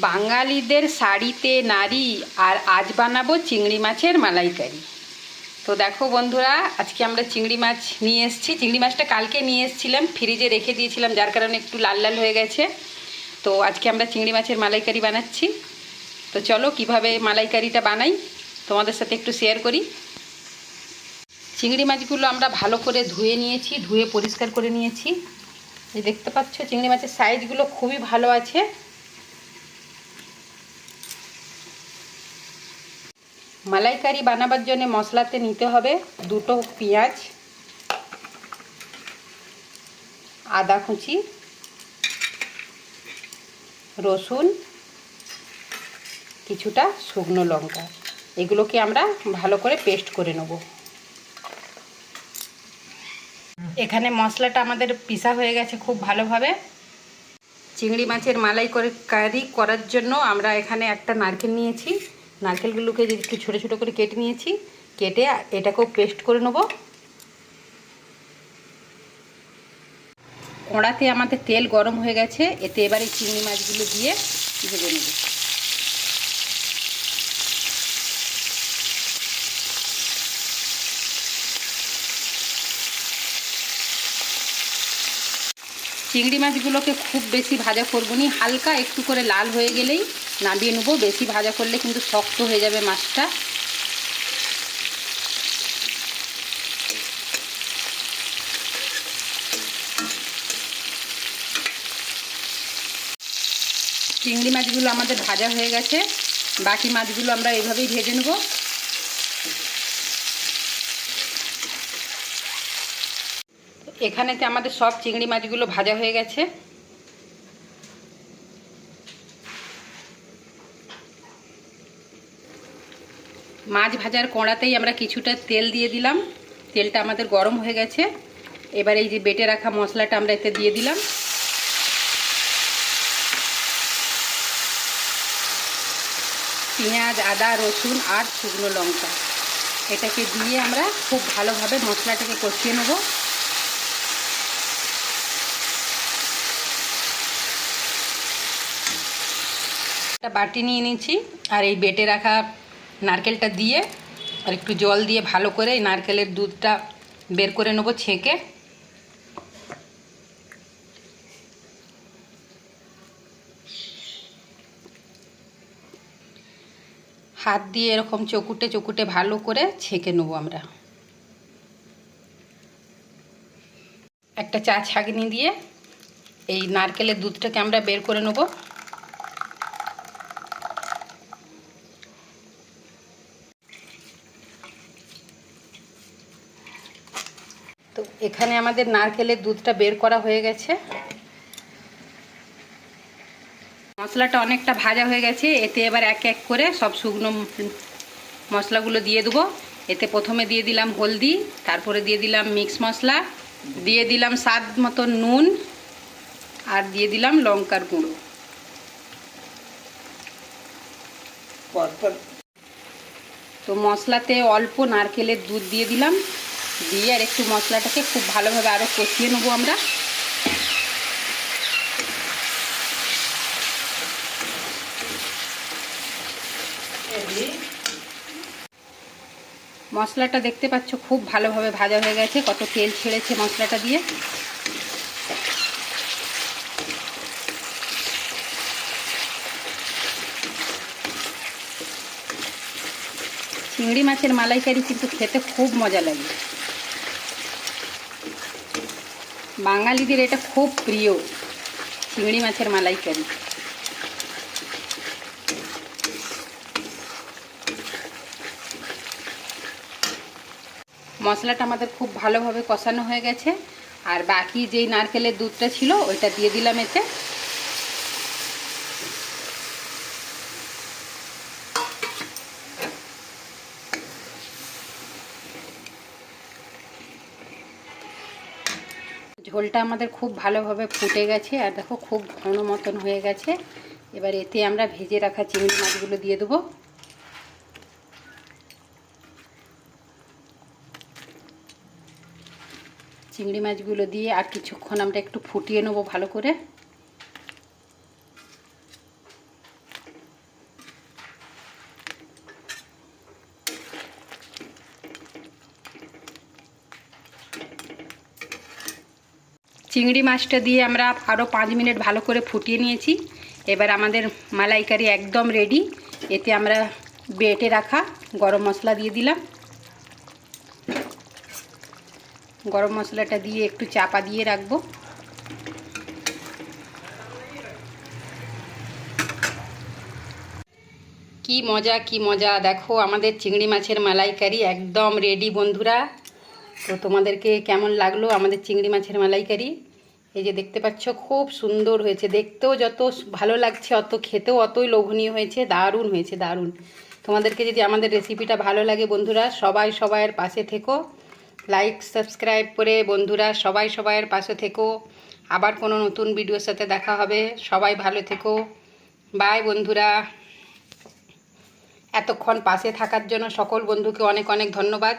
বাঙালিদের শাড়িতে নারী আর আজ বানাবো চিংড়ি মাছের মালাইকারি। তো দেখো বন্ধুরা, আজকে আমরা চিংড়ি মাছ নিয়ে এসেছি। চিংড়ি মাছটা কালকে নিয়ে এসেছিলাম, ফ্রিজে রেখে দিয়েছিলাম, যার কারণে একটু লাল লাল হয়ে গেছে। তো আজকে আমরা চিংড়ি মাছের মালাইকারি বানাচ্ছি। তো চলো কীভাবে মালাইকারিটা বানাই, তোমাদের সাথে একটু শেয়ার করি। চিংড়ি মাছগুলো আমরা ভালো করে ধুয়ে নিয়েছি, ধুয়ে পরিষ্কার করে নিয়েছি। এই দেখতে পাচ্ছ, চিংড়ি মাছের সাইজগুলো খুবই ভালো আছে। মালাইকারি বানাবার জন্য মশলাতে নিতে হবে দুটো পেঁয়াজ, আদা কুচি, রসুন, কিছুটা শুকনো লঙ্কা। এগুলোকে আমরা ভালো করে পেস্ট করে নেব। এখানে মশলাটা আমাদের পিসা হয়ে গেছে খুব ভালোভাবে। চিংড়ি মাছের মালাই করে কারি করার জন্য আমরা এখানে একটা নারকেল নিয়েছি। নারকেলগুলোকে যে একটু ছোটো ছোটো করে কেটে নিয়েছি, কেটে এটাকেও পেস্ট করে নেব। কড়াতে আমাদের তেল গরম হয়ে গেছে, এতে এবারে চিংড়ি মাছগুলো দিয়ে ভেজে নেব। চিংড়ি মাছগুলোকে খুব বেশি ভাজা করব নি। হালকা একটু করে লাল হয়ে গেলেই নামিয়ে নেব। বেশি ভাজা করলে কিন্তু শক্ত হয়ে যাবে মাছটা। চিংড়ি মাছগুলো আমাদের ভাজা হয়ে গেছে। বাকি মাছগুলো আমরা এইভাবেই ভেজে নেব। এখানেতে আমাদের সব চিংড়ি মাছগুলো ভাজা হয়ে গেছে? মাছ ভাজার কড়াতেই আমরা কিছুটা তেল দিয়ে দিলাম। তেলটা আমাদের গরম হয়ে গেছে। এবার এই যে বেটে রাখা মশলাটা আমরা এতে দিয়ে দিলাম। পেঁয়াজ, আদা, রসুন আর শুকনো লঙ্কা। এটাকে দিয়ে আমরা খুব ভালোভাবে মশলাটাকে কষিয়ে নেব। একটা বাটি নিয়ে নিয়েছি, আর এই বেটে রাখা নারকেলটা দিয়ে, আর একটু জল দিয়ে ভালো করে এই নারকেলের দুধটা বের করে নেব ছেঁকে। হাত দিয়ে এরকম চকুটে চকুটে ভালো করে ছেঁকে নেব আমরা। একটা চা ছাঁকনি দিয়ে এই নারকেলের দুধটাকে আমরা বের করে নেব। তো এখানে আমাদের নারকেলের দুধটা বের করা হয়ে গেছে। মশলাটা অনেকটা ভাজা হয়ে গেছে, এতে এবার এক এক করে সব শুকনো মশলাগুলো দিয়ে দেবো। এতে প্রথমে দিয়ে দিলাম হলদি, তারপরে দিয়ে দিলাম মিক্স মশলা, দিয়ে দিলাম স্বাদ মতো নুন, আর দিয়ে দিলাম লঙ্কার গুঁড়ো। তো মশলাতে অল্প নারকেলের দুধ দিয়ে দিলাম। দিয়ে আর একটু মশলাটাকে খুব ভালোভাবে আরও কষিয়ে নেব আমরা। মশলাটা দেখতে পাচ্ছ খুব ভালোভাবে ভাজা হয়ে গেছে, কত তেল ছেড়েছে মশলাটা দিয়ে। চিংড়ি মাছের মালাইকারি কিন্তু খেতে খুব মজা লাগে। বাঙালিদের এটা খুব প্রিয় চিংড়ি মাছের মালাইকারি। মশলাটা আমাদের খুব ভালোভাবে কষানো হয়ে গেছে। আর বাকি যেই নারকেলের দুধটা ছিল, ওইটা দিয়ে দিলাম এতে। ঝোলটা আমাদের খুব ভালোভাবে ফুটে গেছে আর দেখো খুব ঘন মতন হয়ে গেছে। এবার এতে আমরা ভেজে রাখা চিংড়ি মাছগুলো দিয়ে দেবো। চিংড়ি মাছগুলো দিয়ে আর কিছুক্ষণ আমরা একটু ফুটিয়ে নেব ভালো করে। চিংড়ি মাছটা দিয়ে আমরা আরও পাঁচ মিনিট ভালো করে ফুটিয়ে নিয়েছি। এবার আমাদের মালাইকারি একদম রেডি এতে আমরা বেটে রাখা গরম মশলা দিয়ে দিলাম। গরম মশলাটা দিয়ে একটু চাপা দিয়ে রাখব। কি মজা কি মজা। দেখো, আমাদের চিংড়ি মাছের মালাইকারি একদম রেডি বন্ধুরা। তো তোমাদেরকে কেমন লাগল আমাদের চিংড়ি মাছের মালাইকারি? এই যে দেখতে পাচ্ছ, খুব সুন্দর হয়েছে। দেখতেও যত ভালো লাগছে, অত খেতেও অতই লোভনীয় হয়েছে, দারুণ হয়েছে, দারুণ। তোমাদেরকে যদি আমাদের রেসিপিটা ভালো লাগে বন্ধুরা, সবাই সবাইয়ের পাশে থেকো। লাইক সাবস্ক্রাইব করে বন্ধুরা, সবাই সবাইয়ের পাশে থেকো। আবার কোনো নতুন ভিডিওর সাথে দেখা হবে। সবাই ভালো থেকো। বাই বন্ধুরা। এতক্ষণ পাশে থাকার জন্য সকল বন্ধুকে অনেক অনেক ধন্যবাদ।